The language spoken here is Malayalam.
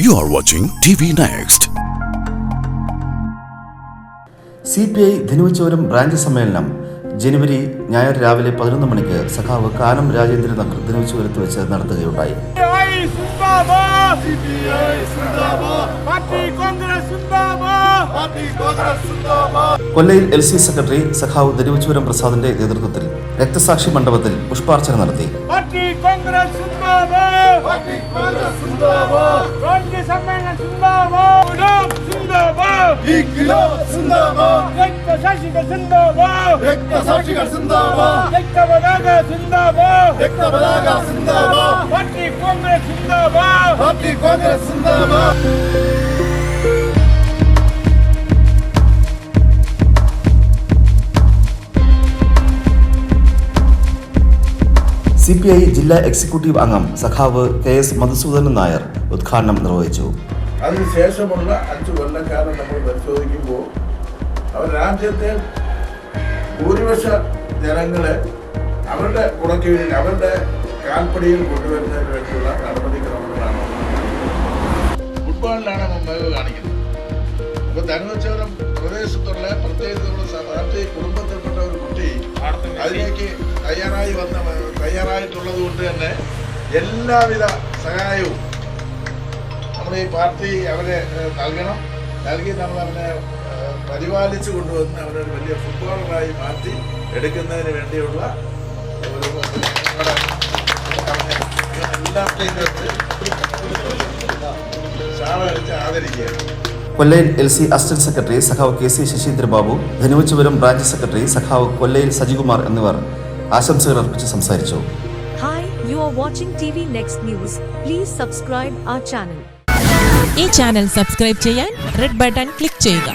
You are watching TV Next. C P I Dhanuvachapuram branch സമ്മേളനം ജനുവരി ഞായർ രാവിലെ പതിനൊന്ന് മണിക്ക് സഖാവ് കാനം രാജേന്ദ്രൻ നഗർ ധനുവച്ചോരത്ത് വെച്ച് നടത്തുകയുണ്ടായി കൊല്ലയിൽ എൽ സി സെക്രട്ടറി സഖാവ് ധനുവച്ചോരം പ്രസാദിന്റെ നേതൃത്വത്തിൽ രക്തസാക്ഷി മണ്ഡപത്തിൽ പുഷ്പാർച്ചന നടത്തി. രക്തസാക്ഷികൾ party congress C P I ജില്ലാ എക്സിക്യൂട്ടീവ് അംഗം സഖാവ് കെ എസ് മധുസൂദനൻ നായർ ഉദ്ഘാടനം നിർവഹിച്ചു. അതിനുശേഷമുള്ള അഞ്ച് കൊല്ലക്കാലം നമ്മൾ പരിശോധിക്കുമ്പോൾ അവർ രാജ്യത്തെ ഭൂരിപക്ഷ ജനങ്ങളെ അവരുടെ ഉടക്കീഴിൽ അവരുടെ കാൽപ്പടിയിൽ കൊണ്ടുവരുന്നതിന് വേണ്ടിയുള്ള നടപടിക്രമങ്ങളാണ്. ഫുട്ബോളിലാണ് മുമ്പ് കാണിക്കുന്നത്. അപ്പൊ ധനുവച്ചവരം പ്രദേശത്തുള്ള പ്രത്യേകിച്ചുള്ള പാർട്ടി കുടുംബത്തിൽപ്പെട്ട ഒരു കുട്ടി അതിലേക്ക് തയ്യാറായി വന്ന തയ്യാറായിട്ടുള്ളത് കൊണ്ട് തന്നെ എല്ലാവിധ സഹായവും നമ്മുടെ ഈ പാർട്ടി അവരെ നൽകണം. നൽകി നമ്മൾ അവനെ പരിപാലിച്ചു കൊണ്ടുവന്ന് അവരൊരു വലിയ ഫുട്ബോളറായി മാറ്റി എടുക്കുന്നതിന് വേണ്ടിയുള്ള Kollayil L C assistant secretary സഖാവ് K C Saseendrababu Dhanuvachapuram branch secretary സഖാവ് കൊല്ലയിൽ സജികുമാർ എന്നിവർ ആശംസകൾ അർപ്പിച്ച് സംസാരിച്ചു. Hi you are watching T V next news please subscribe our channel ഈ ചാനൽ സബ്സ്ക്രൈബ് ചെയ്യാൻ റെഡ് ബട്ടൺ ക്ലിക്ക് ചെയ്യുക.